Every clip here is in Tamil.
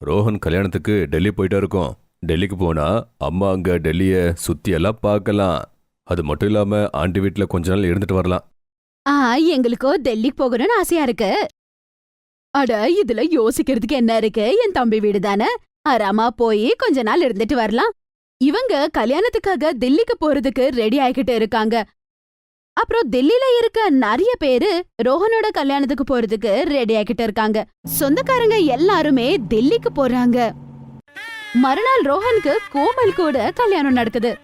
ரோஹன் கல்யாணத்துக்கு டெல்லி போயிட்டா இருக்கோம். டெல்லிக்கு போனா அம்மா அங்க டெல்லிய சுத்தி எல்லாம் பார்க்கலாம். அது மட்டும் இல்லாம ஆண்டி வீட்ல கொஞ்ச நாள் இருந்துட்டு வரலாம். ஆ எங்களுக்கோ டெல்லிக்கு போகணும்னு ஆசையா இருக்கு. அட இதுல யோசிக்கிறதுக்கு என்ன இருக்கு? என் தம்பி வீடு தானே. ஆறாமா போய் கொஞ்ச நாள் இருந்துட்டு வரலாம். இவங்க கல்யாணத்துக்காக டெல்லிக்கு போறதுக்கு ரெடி ஆயிக்கிட்டு இருக்காங்க. அப்புறம் டெல்லியில இருக்க நிறைய பேரு ரோஹனோட கல்யாணத்துக்கு போறதுக்கு ரெடி ஆகிட்டு இருக்காங்க. சொந்தக்காரங்க எல்லாருமே டெல்லிக்கு போறாங்க. மறுநாள் ரோஹனுக்கு கோமல் கூட கல்யாணம் நடக்குது.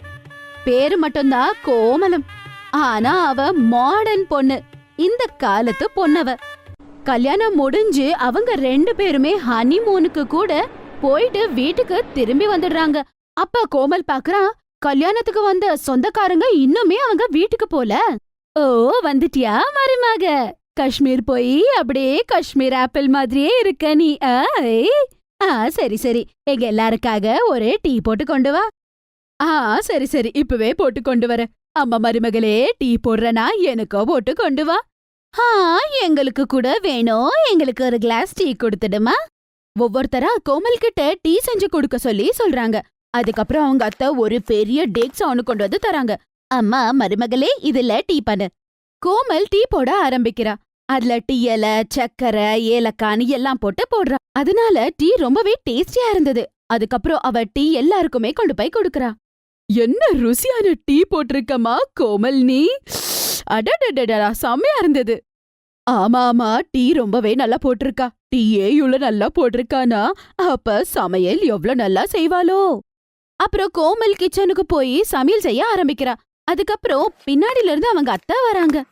பேரு மட்டும்தான் கோமலம். ஆனா அவ மாடர்ன் பொண்ணு. இந்த காலத்து பொண்ணவ. கல்யாணம் முடிஞ்சு அவங்க ரெண்டு பேருமே ஹனிமூனுக்கு கூட போயிட்டு வீட்டுக்கு திரும்பி வந்துடுறாங்க. அப்ப கோமல் பாக்குறான் கல்யாணத்துக்கு வந்த சொந்தக்காரங்க இன்னுமே அவங்க வீட்டுக்கு போல. ஓ வந்துட்டியா மருமக? காஷ்மீர் போய் அப்படியே காஷ்மீர் ஆப்பிள் மாதிரியே இருக்க நீ. ஆ, ஆ சரி சரி. எங்க எல்லாருக்காக ஒரே டீ போட்டு கொண்டு வா. ஆ சரி சரி. இப்பவே போட்டு கொண்டு வர அம்மா மருமகளே டீ போடுறனா? எனக்கோ போட்டு கொண்டு வா. ஆ எங்களுக்கு கூட வேணும். எங்களுக்கு ஒரு கிளாஸ் டீ கொடுத்துடுமா. ஒவ்வொருத்தரா கோமல் கிட்ட டீ செஞ்சு கொடுக்க சொல்லி சொல்றாங்க. அதுக்கப்புறம் அவங்க அத்தை ஒரு பெரிய டேக்ஸ் அவனுக்கு கொண்டு வந்து தராங்க. அம்மா மருமகளே இதுல டீ பண்ணு. கோமல் டீ போட ஆரம்பிக்கிறா. அதுல டீ இலை சக்கரை ஏலக்கான்னு எல்லாம் போட்டு போடுறா. அதனால டீ ரொம்பவே டேஸ்டியா இருந்தது. அதுக்கப்புறம் அவ டீ எல்லாருக்குமே கொண்டு போய் கொடுக்கறா. என்ன ருசியான டீ போட்டிருக்கமா கோமல் நீ. அடடடடா செம்மையா இருந்தது. ஆமா ஆமா டீ ரொம்பவே நல்லா போட்டிருக்கா. டீயே இவ்வளவு நல்லா போட்டிருக்கானா? அப்ப சமையல் எவ்வளவு நல்லா செய்வாளோ? அப்புறம் கோமல் கிச்சனுக்கு போய் சமையல் செய்ய ஆரம்பிக்கிறா. அதுக்கப்புறம் பின்னாடில இருந்து அவங்க அத்தை வராங்க.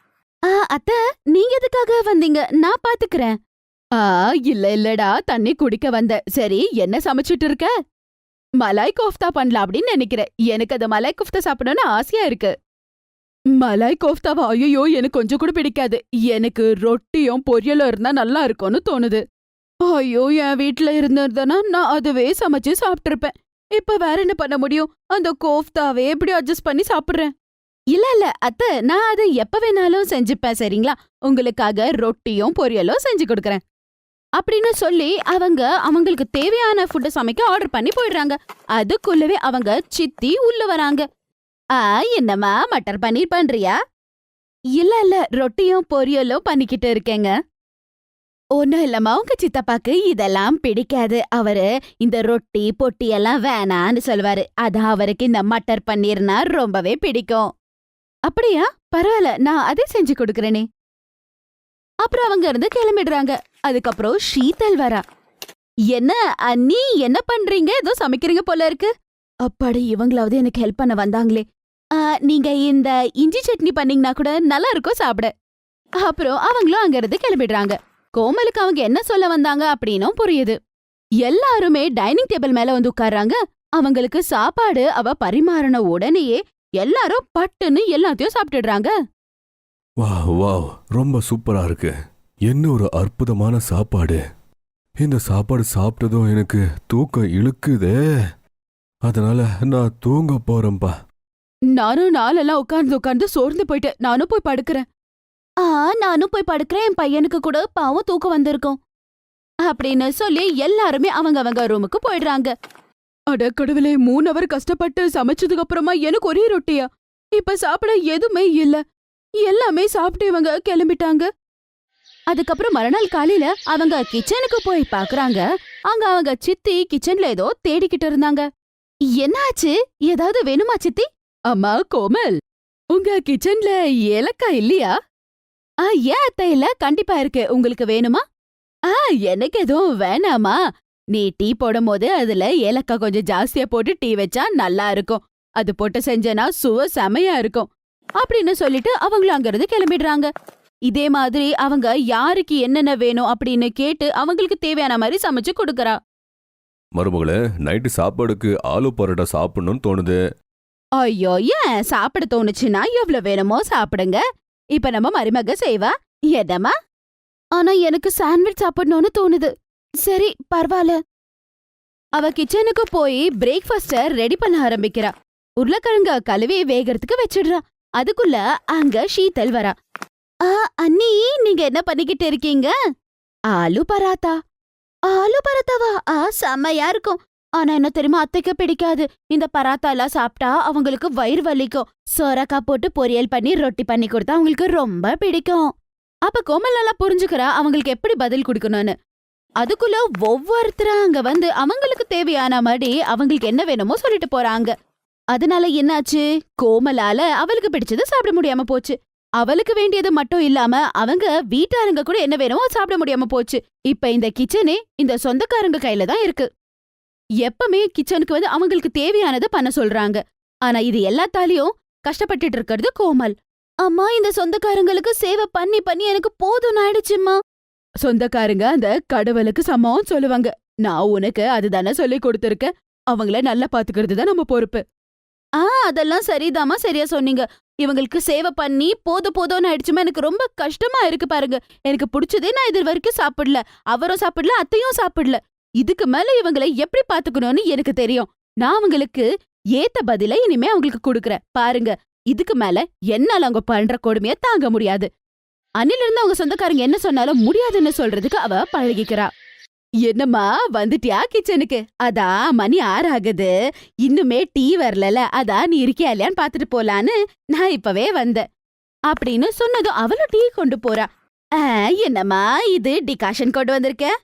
ஆ அத்தை நீங்க எதுக்காக வந்தீங்க? நான் பாத்துக்கிறேன். ஆ இல்ல இல்லடா தண்ணி குடிக்க வந்த சரி என்ன சமைச்சிட்டு இருக்க? மலாய் கோஃப்தா பண்ணலாம் அப்படின்னு நினைக்கிறேன். எனக்கு அந்த மலாய் கோஃப்தா சாப்பிடணும்னு ஆசையா இருக்கு. மலாய் கோஃப்தாவா? ஐயோ எனக்கு கொஞ்சம் கூட பிடிக்காது. எனக்கு ரொட்டியும் பொரியலும் இருந்தா நல்லா இருக்கும்னு தோணுது. ஐயோ என் வீட்ல இருந்திருந்தனா நான் அதுவே சமைச்சு சாப்பிட்டிருப்பேன். இப்ப வேற என்ன பண்ண முடியும்? அந்த கோஃப்தாவே எப்படி அட்ஜஸ்ட் பண்ணி சாப்பிடுறேன். இல்ல இல்ல அத்த நான் அதை எப்ப வேணாலும் செஞ்சுப்பேன் சரிங்களா? உங்களுக்காக ரொட்டியும் பொரியலும் செஞ்சு கொடுக்கறேன். அப்படின்னு சொல்லி அவங்க அவங்களுக்கு தேவையான ஃபுட்டை சமைக்க ஆர்டர் பண்ணி போயிடுறாங்க. அதுக்குள்ளவே அவங்க சித்தி உள்ள வராங்க. ஆ என்னம்மா மட்டர் பன்னீர் பண்றியா? இல்ல இல்ல ரொட்டியும் பொரியலும் பண்ணிக்கிட்டு இருக்கேங்க. ஒன்னும் இல்லம்மா. உங்க சித்தப்பாக்கு இதெல்லாம் பிடிக்காது. அவரு இந்த ரொட்டி பொட்டி எல்லாம் வேணான்னு சொல்லுவாரு அதான் அவருக்கு இந்த மட்டர் பன்னீர்னா ரொம்பவே பிடிக்கும். அப்படியா? பரவாயில்ல. நான் அதே செஞ்சு கொடுக்கறேனே. அப்புறம் அவங்க இருந்து கிளம்பிடுறாங்க. அதுக்கப்புறம் ஷீதல் வரா. என்ன அண்ணி என்ன பண்றீங்க? ஏதோ சமைக்கிறீங்க போல இருக்கு. அப்பாடி இவங்களாவது எனக்கு ஹெல்ப் பண்ண வந்தாங்களே. நீங்க இந்த இஞ்சி சட்னி பண்ணீங்கன்னா கூட நல்லா இருக்கும் சாப்பிட. அப்புறம் அவங்களும் அங்க இருந்து கிளம்பிடுறாங்க. கோமலுக்கு அவங்க என்ன சொல்ல வந்தாங்க அப்படின்னும் புரியுது. எல்லாருமே டைனிங் டேபிள் மேல வந்து உட்கார்றாங்க. அவங்களுக்கு சாப்பாடு அவ பரிமாறின உடனேயே எல்லாரும் பட்டுன்னு எல்லாத்தையும் சாப்பிட்டுடுறாங்க. வாவ் வாவ் ரொம்ப சூப்பரா இருக்கு. என்ன ஒரு அற்புதமான சாப்பாடு. இந்த சாப்பாடு சாப்பிட்டதும் எனக்கு தூக்கம் இழுக்குதே. அதனால நான் தூங்க போறேன்பா. நானும் நாளெல்லாம் உட்கார்ந்து உட்கார்ந்து சோர்ந்து போயிட்டேன். நானும் போய் படுக்கிறேன். ஆ நானும் போய் படுக்கிறேன். என் பையனுக்கு கூட பாவம் தூக்கம் வந்திருக்கும். அப்படின்னு சொல்லி எல்லாருமே அவங்க அவங்க ரூமுக்கு போயிடுறாங்க. அட கடவுளே மூணு அவர் கஷ்டப்பட்டு சமைச்சதுக்கு அப்புறமா எனக்கு ஒரே ரொட்டியா? இப்ப சாப்பிட எதுவுமே இல்ல. எல்லாமே சாப்பிட்டு இவங்க கிளம்பிட்டாங்க. அதுக்கப்புறம் மறுநாள் காலையில அவங்க கிச்சனுக்கு போய் பாக்குறாங்க. அங்க அவங்க சித்தி கிச்சன்ல ஏதோ தேடிக்கிட்டு இருந்தாங்க. என்னாச்சு? ஏதாவது வேணுமா சித்தி? அம்மா கோமல் உங்க கிச்சன்ல ஏலக்காய் இல்லையா? ஆ ஏன் அத்தை இல்ல? கண்டிப்பா இருக்கு. உங்களுக்கு வேணுமா? ஆ எனக்கு எதுவும் வேணாமா? நீ டீ போடும் போது அதுல ஏலக்காய் கொஞ்சம் ஜாஸ்தியா போட்டு டீ வச்சா நல்லா இருக்கும். அது போட்டு செஞ்சனா சுவ செமையா இருக்கும். அப்படின்னு சொல்லிட்டு அவங்களும் அங்கிருந்து கிளம்பிடுறாங்க. இதே மாதிரி அவங்க யாருக்கு என்னென்ன வேணும் அப்படின்னு கேட்டு அவங்களுக்கு தேவையான மாதிரி சமைச்சு கொடுக்கறா. மருமகளே நைட்டு சாப்பாடுக்கு ஆலு பரோட்டா சாப்பிடணும்னு தோணுது. ஐயோ ஏன்? சாப்பிட தோணுச்சுன்னா எவ்வளவு வேணுமோ சாப்பிடுங்க. இப்ப நம்ம மருமக செய்வா என்னம்மா? ஆனா எனக்கு சாண்ட்விச் சாப்பிடணும்னு தோணுது. சரி பரவாயில்ல. அவ கிச்சனுக்கு போய் பிரேக்ஃபாஸ்ட ரெடி பண்ண ஆரம்பிக்கிறா. உருளைக்கிழங்க கழுவி வேகறதுக்கு வச்சிடுறா. அதுக்குள்ள அங்க ஷீதல் வரா. ஆ அண்ணி நீங்க என்ன பண்ணிக்கிட்டு இருக்கீங்க? ஆலு பராத்தா. ஆலு பராத்தாவா? ஆ செம்மையா இருக்கும். ஆனா என்ன தெரியுமா? அத்தைக்கு பிடிக்காது. இந்த பராத்தாலாம் சாப்பிட்டா அவங்களுக்கு வயிறு வலிக்கும். சோரக்காய் போட்டு பொரியல் பண்ணி ரொட்டி பண்ணி கொடுத்தா அவங்களுக்கு ரொம்ப பிடிக்கும். அப்ப கோமல் நல்லா புரிஞ்சுக்கிறா அவங்களுக்கு எப்படி பதில் கொடுக்கணும்னு. அதுக்குள்ள ஒவ்வொருத்தரா அங்க வந்து அவங்களுக்கு தேவையான மாதிரி அவங்களுக்கு என்ன வேணுமோ சொல்லிட்டு போறாங்க. அதனால என்னாச்சு? கோமலால அவளுக்கு பிடிச்சது சாப்பிட முடியாம போச்சு. அவளுக்கு வேண்டியது மட்டும் இல்லாம அவங்க வீட்டாருங்க கூட என்ன வேணுமோ சாப்பிட முடியாம போச்சு. இப்ப இந்த கிச்சனே இந்த சொந்தக்காரங்க கையில தான் இருக்கு. எப்பவுமே கிச்சனுக்கு வந்து அவங்களுக்கு தேவையானதை பண்ண சொல்றாங்க. ஆனா இது எல்லாத்தாலையும் கஷ்டப்பட்டுட்டு இருக்கிறது கோமல். அம்மா இந்த சொந்தக்காரங்களுக்கு சேவை பண்ணி பண்ணி எனக்கு போதும் ஆயிடுச்சும்மா. சொந்தக்காரங்க அந்த கடவுளுக்கு சமம் சொல்லுவாங்க. நான் உனக்கு அதுதானே சொல்லி கொடுத்துருக்கேன். அவங்கள நல்லா பாத்துக்கிறது தான் நம்ம பொறுப்பு. ஆ அதெல்லாம் சரிதாம்மா சரியா சொன்னீங்க. இவங்களுக்கு சேவை பண்ணி போது போதும்னு ஆயிடுச்சுமா எனக்கு ரொம்ப கஷ்டமா இருக்கு பாருங்க. எனக்கு பிடிச்சதே நான் இது வரைக்கும் சாப்பிடல. அவரும் சாப்பிடல அத்தையும் சாப்பிடல. இதுக்கு மேல இவங்களை எப்படி பாத்துக்கணும்னு எனக்கு தெரியும். நான் அவங்களுக்கு ஏத்த பதிலை இனிமே அவங்களுக்கு கொடுக்கறேன். பாருங்க இதுக்கு மேல என்னால அவங்க பண்ற கொடுமைய தாங்க முடியாது. அன்னில இருந்து அவங்க சொந்தக்காரங்க என்ன சொன்னாலும் முடியாதுன்னு சொல்றதுக்கு அவ பழகிக்கிறா. என்னம்மா வந்துட்டியா கிச்சனுக்கு அதான் மணி ஆறு ஆகுது இன்னுமே டீ வரலல. அதான் நீ இருக்கியா இல்லையான்னு பாத்துட்டு போலான்னு நான் இப்பவே வந்தேன். அப்படின்னு சொன்னதும் அவளும் டீ கொண்டு போறா. "ஆ, என்னம்மா இது டிகாஷன் கொண்டு வந்திருக்க?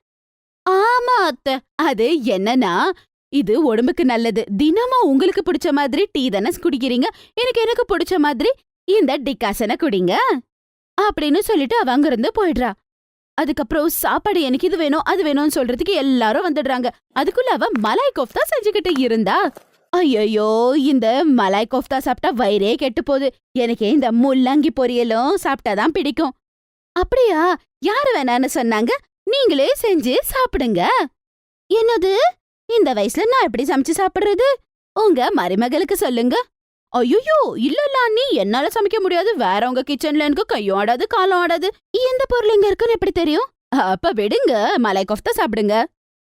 ஆமா அத்தை. அது என்னன்னா இது உடம்புக்கு நல்லது. தினமும் உங்களுக்கு பிடிச்ச மாதிரி டீ தானே குடிக்கிறீங்க? எனக்கு எனக்கு பிடிச்ச மாதிரி இந்த டிகாசனை குடிங்க அப்படின்னு சொல்லிட்டு அவ அங்கிருந்து போயிடுறா. அதுக்கப்புறம் சாப்பாடு எனக்கு இது வேணும் அது வேணும்னு சொல்றதுக்கு எல்லாரும் வந்துடுறாங்க. அதுக்குள்ள அவ மலாய் கோஃப்தா செஞ்சுக்கிட்டு இருந்தா. ஐயோ இந்த மலாய் கோஃப்தா சாப்பிட்டா வயிறே கெட்டு போகுது. எனக்கு இந்த முள்ளங்கி பொரியலும் சாப்பிட்டாதான் பிடிக்கும். அப்படியா? யாரு வேணான்னு சொன்னாங்க? நீங்களே செஞ்சு சாப்பிடுங்க. என்னது? இந்த வயசுல நான் எப்படி சமைச்சு சாப்பிடுறது? உங்க மருமகளுக்கு சொல்லுங்க. ஐயோ இல்லல்ல நீ என்னால சமைக்க முடியாது. வேற உங்க கிச்சன்ல எனக்கு கையும் ஆடாது காலம் ஆடாது. எந்த பொருள் இங்க இருக்குன்னு எப்படி தெரியும்? அப்ப விடுங்க. மலை கொஃப்தா சாப்பிடுங்க.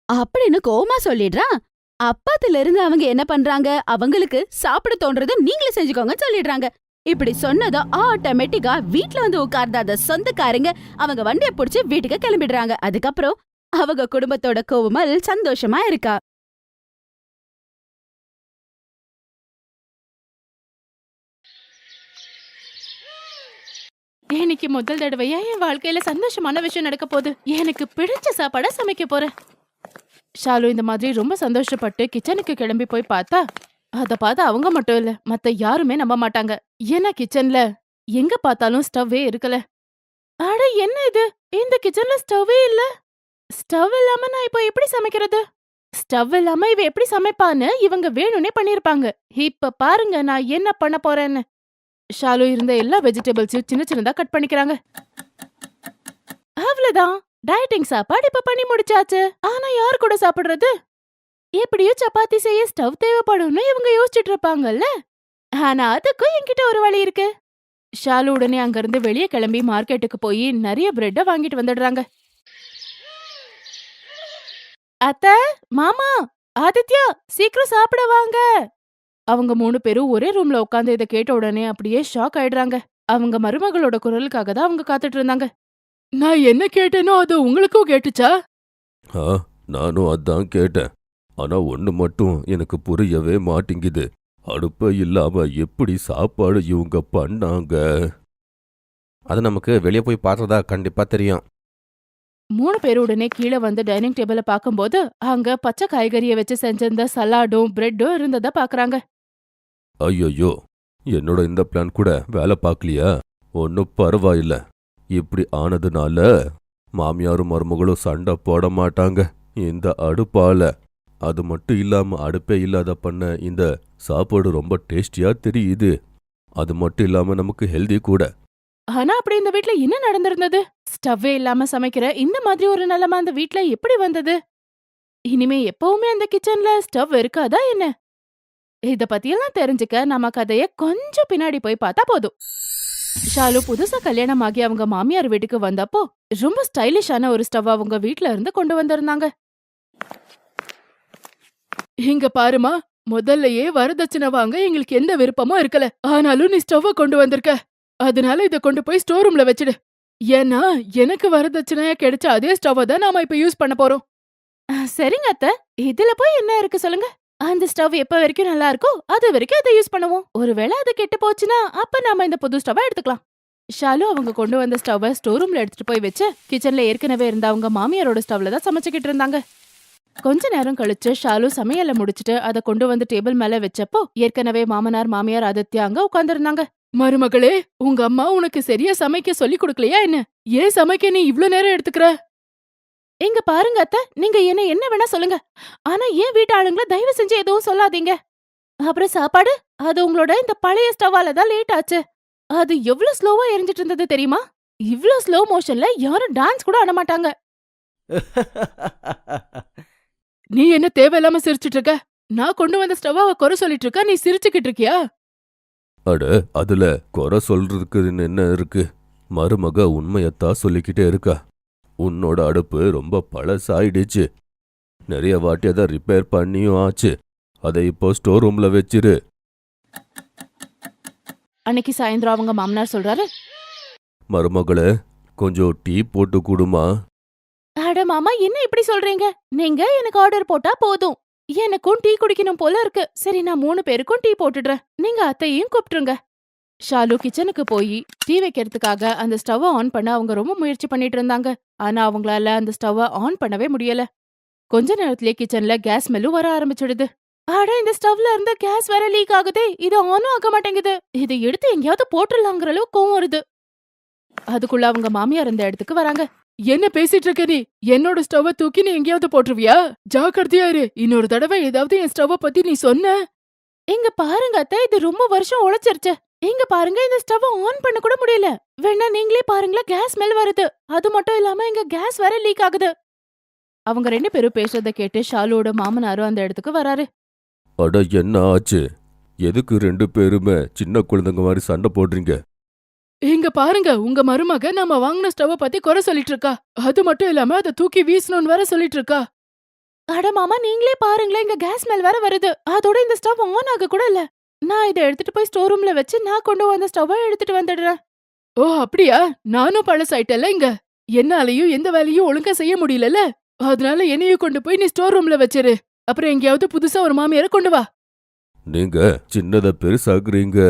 அப்படின்னு கோமா சொல்லிடுறான் அப்பத்துல இருந்து அவங்க என்ன பண்றாங்க? அவங்களுக்கு சாப்பிட தோன்றதை நீங்களே செஞ்சுக்கோங்க சொல்லிடுறாங்க. இப்படி சொன்னதும் ஆட்டோமேட்டிக்கா வீட்ல வந்து உட்கார்ந்தாத சொந்தக்காரங்க அவங்க வண்டிய புடிச்சு வீட்டுக்கு கிளம்பிடுறாங்க. அதுக்கப்புறம் அவங்க குடும்பத்தோட கோவமல் சந்தோஷமா இருக்கா. இன்னைக்கு முதல் தடவையா என் வாழ்க்கையில சந்தோஷமான விஷயம் நடக்க போகுது. எனக்கு பிடிச்ச சாப்பாட சமைக்க போறேன். ஷாலு இந்த மாதிரி ரொம்ப சந்தோஷப்பட்டு கிச்சனுக்கு கிளம்பி போய் பார்த்தா அத பார்த்து அவங்க மட்டும் இல்ல மத்த யாருமே நம்ப மாட்டாங்க. ஏன்னா கிச்சன்ல எங்க பார்த்தாலும் ஸ்டவ்வே இருக்கல. அட என்ன இது? இந்த கிச்சன்ல ஸ்டவ்வே இல்ல. ஸ்டவ் இல்லாம நான் இப்போ எப்படி சமைக்கிறது? ஸ்டவ் இல்லாம இவ எப்படி சமைப்பான்னு இவங்க வேணும்னே பண்ணிருப்பாங்க. இப்ப பாருங்க நான் என்ன பண்ண போறேன்னு. ஷாலு இருந்த எல்லா வெஜிடபிள்ஸையும் சின்ன சின்னதா கட் பண்ணிக்கிறாங்க. அவ்வளவுதான் டயட்டிங் சாப்பாடு இப்ப பண்ணி முடிச்சாச்சு. ஆனா யார் கூட சாப்பிடுறது? எப்படியோ சப்பாத்தி செய்ய ஸ்டவ் தேவைப்படும்னு இவங்க யோசிச்சுட்டு இருப்பாங்கல்ல ஆனா அதுக்கும் என்கிட்ட ஒரு வழி இருக்கு. ஷாலு உடனே அங்கிருந்து வெளியே கிளம்பி மார்க்கெட்டுக்கு போய் நிறைய பிரெட்ட வாங்கிட்டு வந்துடுறாங்க. அத்த மாமா ஆதித்யா சீக்கிரம் சாப்பிட வாங்க. அவங்க மூணு பேரும் ஒரே ரூம்ல உட்காந்து இதை கேட்ட உடனே அப்படியே ஷாக் ஆயிடுறாங்க. அவங்க மருமகளோட குரலுக்காக தான் அவங்க காத்துட்டு இருந்தாங்க நான் என்ன கேட்டேனோ அது உங்களுக்கும் கேட்டுச்சா? ஆ நானும் அதான் கேட்டேன். ஆனா ஒண்ணு மட்டும் எனக்கு புரியவே மாட்டேங்குது. அடுப்ப இல்லாம எப்படி சாப்பாடு இவங்க பண்ணாங்க? அது நமக்கு வெளியே போய் பார்த்ததா கண்டிப்பா தெரியும். மூணு பேரும் உடனே கீழே வந்து டைனிங் டேபிள பாக்கும்போது அங்க பச்சை காய்கறியை வச்சு செஞ்சிருந்த சலாடும் பிரெட்டும் இருந்தத பாக்குறாங்க. ஐயோ என்னோட இந்த பிளான் கூட வேலை பார்க்கலையா ஒன்னும் பரவாயில்ல. இப்படி ஆனதுனால மாமியாரும் மருமகளும் சண்டை போட மாட்டாங்க. இந்த அடுப்பால அது மட்டும் இல்லாம அடுப்பே இல்லாத பண்ண இந்த சாப்பாடு ரொம்ப டேஸ்டியா தெரியுது. அது மட்டும் இல்லாம நமக்கு ஹெல்தி கூட. ஆனா அப்படி இந்த வீட்ல என்ன நடந்திருந்தது? ஸ்டவ்வே இல்லாம சமைக்கிற இந்த மாதிரி ஒரு நிலைமை அந்த வீட்ல எப்படி வந்தது? இனிமே எப்பவுமே அந்த கிச்சன்ல ஸ்டவ் இருக்காதா என்ன? இத பத்தியெல்லாம் தெரிஞ்சுக்க நம்ம கதைய கொஞ்சம் பின்னாடி போய் பார்த்தா போதும். ஷாலு புதுசா கல்யாணம் ஆகி அவங்க மாமியார் வீட்டுக்கு வந்தப்போ ரொம்ப ஸ்டைலிஷான ஒரு ஸ்டவ் அவங்க வீட்ல இருந்து கொண்டு வந்திருந்தாங்க. இங்க பாருமா முதல்லயே வரதட்சணை வாங்க எங்களுக்கு எந்த விருப்பமும் இருக்கல. ஆனாலும் நீ ஸ்டவ்வ கொண்டு வந்திருக்க. அதனால இத கொண்டு போய் ஸ்டோர் ரூம்ல வச்சிடு. ஏன்னா எனக்கு வரதட்சணையா கிடைச்ச அதே ஸ்டவ் தான் நாம இப்ப யூஸ் பண்ண போறோம். சரிங்க அத்த. இதுல போய் என்ன இருக்கு சொல்லுங்க. அந்த ஸ்டவ் எப்ப வரைக்கும் நல்லா இருக்கோ அது வரைக்கும் அதை யூஸ் பண்ணுவோம். ஒருவேளை அது கெட்டு போச்சுன்னா அப்ப நாம இந்த புது ஸ்டவ் எடுத்துக்கலாம். ஷாலு அவங்க கொண்டு வந்த ஸ்டவ்வை ஸ்டோர் ரூம்ல எடுத்துட்டு போய் வச்சு கிச்சன்ல ஏற்கனவே இருந்த அவங்க மாமியாரோட ஸ்டவ்ல தான் சமைச்சுக்கிட்டு இருந்தாங்க. கொஞ்ச நேரம் கழிச்சு ஷாலு சமையல முடிச்சிட்டு அதை கொண்டு வந்து டேபிள் மேல வச்சப்போ ஏற்கனவே மாமனார் மாமியார் ஆதித்யா அங்க உட்காந்துருந்தாங்க மருமகளே உங்க அம்மா உனக்கு சரியா சமைக்க சொல்லி கொடுக்கலையா என்ன? ஏன் சமைக்க நீ இவ்ளோ நேரம் எடுத்துக்கிற? இங்க பாருங்க அத்த நீங்க என்ன என்ன வேணா சொல்லுங்க. ஆனா ஏன் வீட்டு ஆளுங்கள தயவு செஞ்சு எதுவும் சொல்லாதீங்க. அப்புறம் சாப்பாடு? அது உங்களோட இந்த பழைய ஸ்டவ்வால தான் லேட் ஆச்சு. அது எவ்வளவு ஸ்லோவா எரிஞ்சிட்டு இருந்தது தெரியுமா? இவ்ளோ ஸ்லோ மோஷன்ல யாரும் டான்ஸ் கூட ஆட மாட்டாங்க நீ என்ன தேவையில்லாம சிரிச்சிட்டு இருக்க நான் கொண்டு வந்த ஸ்டவ் அவ குறை சொல்லிட்டு இருக்கா நீ சிரிச்சுக்கிட்டு இருக்கியா அட அதுல குறை சொல்றதுக்கு என்ன இருக்கு? மருமக உண்மையத்தான் சொல்லிக்கிட்டே இருக்கா? உன்னோட அடுப்பு ரொம்ப பழசாயிடுச்சு. நிறைய வாட்டி அதை ரிப்பேர் பண்ணியும் ஆச்சு. அதை இப்போ ஸ்டோர் ரூம்ல வச்சிரு. அன்னைக்கு சாயந்தரம் அவங்க மாமனார் சொல்றாரு? மருமகளே கொஞ்சம் டீ போட்டு கொடுமா? அட மாமா என்ன இப்படி சொல்றீங்க? நீங்க எனக்கு ஆர்டர் போட்டா போதும். எனக்கும் டீ குடிக்கணும் போல இருக்கு. சரி நான் மூணு பேருக்கும் டீ போட்டுடுறேன். நீங்க அத்தையும் கூப்பிட்டுருங்க. ஷாலு கிச்சனுக்கு போய் டீ வைக்கிறதுக்காக அந்த ஸ்டவ்வை ஆன் பண்ண அவங்க ரொம்ப முயற்சி பண்ணிட்டு இருந்தாங்க. ஆனா அவங்களால அந்த ஸ்டவ்வை ஆன் பண்ணவே முடியல. கொஞ்ச நேரத்திலேயே கிச்சன்ல கேஸ் ஸ்மெல்லும் வர ஆரம்பிச்சிடுது. அட இந்த ஸ்டவ்ல இருந்து கேஸ் வேற லீக் ஆகுதே. இது ஆனும் ஆக மாட்டேங்குது. இதை எடுத்து எங்கேயாவது போட்டுடலாங்கிற அளவு கோவம் வருது. அதுக்குள்ள அவங்க மாமியார் இருந்த இடத்துக்கு வராங்க. என்ன பேசிட்டு இருக்க நீ? என்னோட ஸ்டவ்வை தூக்கி நீ எங்கேயாவது போட்டுருவியா? ஜாக்கிரதையா இரு. இன்னொரு தடவை ஏதாவது என் ஸ்டவ்வை பத்தி நீ சொன்ன. இங்க பாருங்க அத்தை இது ரொம்ப வருஷம் உழைச்சிருச்சு. இங்க பாருங்க இந்த ஸ்டவ் ஆன் பண்ண கூட முடியல. வேணா நீங்களே பாருங்களேன் கேஸ் ஸ்மெல் வருது. அது மட்டும் இல்லாம இங்க கேஸ் வேற லீக் ஆகுது. அவங்க ரெண்டு பேரும் பேசுறத கேட்டு ஷாலுவோட மாமனாரும் அந்த இடத்துக்கு வராரு. அட என்ன ஆச்சு? எதுக்கு ரெண்டு பேருமே சின்ன குழந்தைங்க மாதிரி சண்டை போடுறீங்க? இங்க பாருங்க உங்க மருமக நம்ம வாங்கின ஸ்டவ் பத்தி குறை சொல்லிட்டு இருக்கா அது மட்டும் இல்லாம அதை தூக்கி வீசணும்னு வேற சொல்லிட்டு இருக்கா அட மாமா நீங்களே பாருங்களேன் இங்க கேஸ் ஸ்மெல் வேற வருது. அதோட இந்த ஸ்டவ் ஆன் ஆக கூட இல்ல. நான் இதை எடுத்துட்டு போய் ஸ்டோர் ரூம்ல வச்சு நான் கொண்டு வந்த ஸ்டவ்வை எடுத்துட்டு வந்துடுறேன். ஓ அப்படியா? நானும் பழசாயிட்டல இங்க. என்னாலையும் எந்த வேலையும் ஒழுங்கா செய்ய முடியலல அதனால என்னையும் கொண்டு போய் நீ ஸ்டோர் ரூம்ல வச்சிரு. அப்புறம் எங்கேயாவது புதுசா ஒரு மாமியார கொண்டு வா. நீங்க சின்னத பெருசாக்குறீங்க.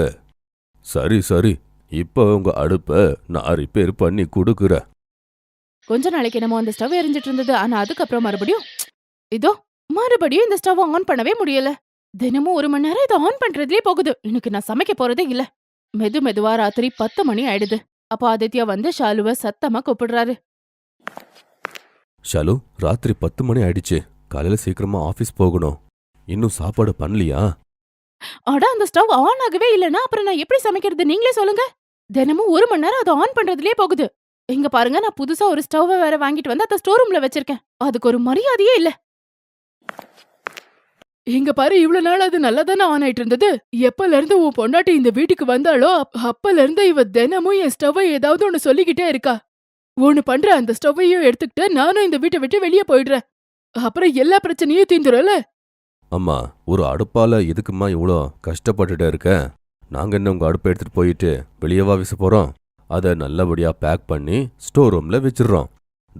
சரி சரி. இப்ப உங்க அடுப்ப நான் ரிப்பேர் பண்ணி கொடுக்குறேன். கொஞ்ச நாளைக்கு என்னமோ அந்த ஸ்டவ் எரிஞ்சிட்டு இருந்தது. ஆனா அதுக்கப்புறம் மறுபடியும் இதோ மறுபடியும் இந்த ஸ்டவ் ஆன் பண்ணவே முடியல. தினமும் ஒரு மணி நேரம் இதை ஆன் பண்றதுலயே போகுது. இன்னைக்கு நான் சமைக்க போறதே இல்ல. மெது மெதுவா ராத்திரி பத்து மணி ஆயிடுது. அப்ப ஆதித்யா வந்து ஷாலுவ சத்தமா கூப்பிடுறாரு. ஷாலு ராத்திரி பத்து மணி ஆயிடுச்சு. காலையில சீக்கிரமா ஆபீஸ் போகணும். இன்னும் சாப்பாடு பண்ணலையா? அட அந்த ஸ்டவ் ஆன் ஆகவே இல்லனா அப்புறம் நான் எப்படி சமைக்கிறது? நீங்களே சொல்லுங்க. தினமும் ஒரு மணி நேரம் அதை ஆன் பண்றதுலயே போகுது. இங்க பாருங்க நான் புதுசா ஒரு ஸ்டவ் வேற வாங்கிட்டு வந்து அதை ஸ்டோர் ரூம்ல வச்சிருக்கேன். அதுக்கு ஒரு மரியாதையே இல்ல. இங்க பாரு இவ்வளவு நாள் அது நல்லா தானே ஆன் ஆயிட்டு இருந்தது. எப்பல இருந்து உன் பொண்டாட்டி இந்த வீட்டுக்கு வந்தாலோ அப்- அப்பல இருந்து இவ தினமும் என் ஸ்டவ்வை ஏதாவது ஒன்னு சொல்லிக்கிட்டே இருக்கா. ஒன்னு பண்ற அந்த ஸ்டவ்வையும் எடுத்துக்கிட்டு நானும் இந்த வீட்டை விட்டு வெளியே போயிடுறேன். அப்புறம் எல்லா பிரச்சனையும் தீந்துரும்ல? அம்மா ஒரு அடுப்பால எதுக்குமா இவ்வளோ கஷ்டப்பட்டுட்டு இருக்க? நாங்க என்ன உங்க அடுப்பை எடுத்துட்டு போயிட்டு வெளியவா வீச போறோம்? அதை நல்லபடியா பேக் பண்ணி ஸ்டோர் ரூம்ல வச்சிடுறோம்.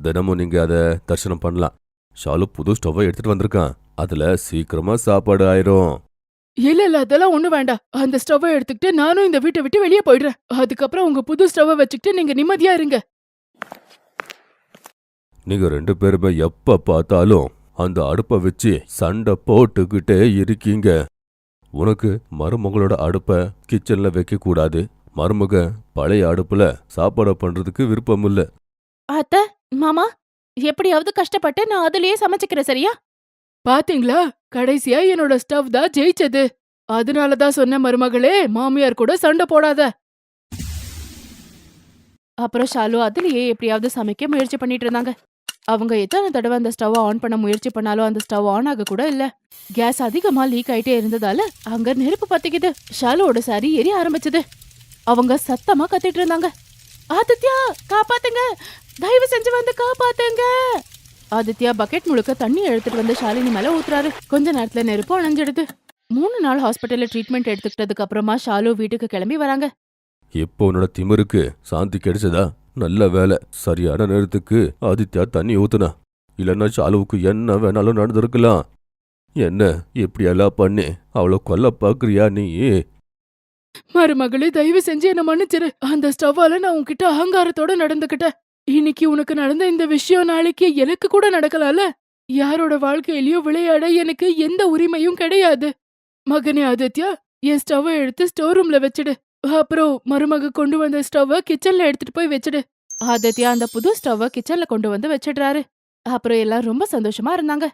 தினமும் நீங்க அதை தரிசனம் பண்ணலாம். ஷாலு புது ஸ்டவ்வை எடுத்துட்டு வந்திருக்கான். அதுல சீக்கிரமா சாப்பாடு ஆயிரும். இல்ல இல்ல அதெல்லாம் ஒண்ணு வேண்டாம். அந்த ஸ்டவ்வை எடுத்துக்கிட்டு நானும் இந்த வீட்டை விட்டு வெளியே போயிடுறேன். அதுக்கப்புறம் உங்க புது ஸ்டவ்வை வச்சுக்கிட்டு நீங்க நிம்மதியா இருங்க. நீங்க ரெண்டு பேருமே எப்ப பார்த்தாலும் அந்த அடுப்பை வச்சு சண்டை போட்டுக்கிட்டே இருக்கீங்க. உனக்கு மருமகளோட அடுப்பை கிச்சன்ல வைக்க கூடாது மருமக பழைய அடுப்புல சாப்பாடு பண்றதுக்கு விருப்பம் இல்ல அத்த மாமா எப்படியாவது கஷ்டப்பட்டு நான் அதுலயே சமைச்சுக்கிறேன் சரியா? பாத்தீங்களா? கடைசியா என்னோட ஸ்டவ் தான் ஜெயிச்சது. அதனாலதான் சொன்ன மருமகளே மாமியார் கூட சண்டை போடாத. அப்புறம் ஷாலு அதுலயே எப்படியாவது சமைக்க முயற்சி பண்ணிட்டு இருந்தாங்க. அவங்க எத்தனை தடவை அந்த ஸ்டவ் ஆன் பண்ண முயற்சி பண்ணாலும் அந்த ஸ்டவ் ஆன் ஆக கூட இல்ல. கேஸ் அதிகமா லீக் ஆயிட்டே இருந்ததால அங்க நெருப்பு பத்திக்குது. ஷாலோட சாரி எரிய ஆரம்பிச்சது. அவங்க சத்தமா கத்திட்டு இருந்தாங்க. ஆதித்யா காப்பாத்துங்க! தயவு செஞ்சு வந்து காப்பாத்துங்க! ஆதித்யா பக்கெட் முழுக்க தண்ணி எடுத்துட்டு வந்து ஷாலினி மேல ஊத்துறாரு. கொஞ்ச நேரத்துல நெருப்பு அணைஞ்சிடுது. மூணு நாள் ஹாஸ்பிட்டல்ல ட்ரீட்மெண்ட் எடுத்துக்கிட்டதுக்கு அப்புறமா ஷாலு வீட்டுக்கு கிளம்பி வராங்க. இப்போ உன்னோட திமிருக்கு சாந்தி கிடைச்சதா? நல்ல வேலை. சரியான நேரத்துக்கு ஆதித்யா தண்ணி ஊத்துனா. இல்லைன்னா சாலுவுக்கு என்ன வேணாலும் நடந்திருக்கலாம். என்ன இப்படியெல்லாம் பண்ணி அவளை கொல்ல பார்க்குறியா நீ? மருமகளே தயவு செஞ்சு என்ன மன்னிச்சிரு. அந்த ஸ்டவ்வால நான் உன்கிட்ட அகங்காரத்தோட நடந்துகிட்டேன். இன்னைக்கு உனக்கு நடந்த இந்த விஷயம் நாளைக்கு எனக்கு கூட நடக்கலாம்ல? யாரோட வாழ்க்கையிலயோ விளையாட எனக்கு எந்த உரிமையும் கிடையாது. மகனே ஆதித்யா என் ஸ்டவ்வை எடுத்து ஸ்டோர் ரூம்ல வச்சிடு. அப்புறம் மருமக கொண்டு வந்த ஸ்டவ்வை கிச்சன்ல எடுத்துட்டு போய் வச்சிடு. ஆதித்யா அந்த புது ஸ்டவ்வை கிச்சன்ல கொண்டு வந்து வச்சிடுறாரு. அப்புறம் எல்லாம் ரொம்ப சந்தோஷமா இருந்தாங்க.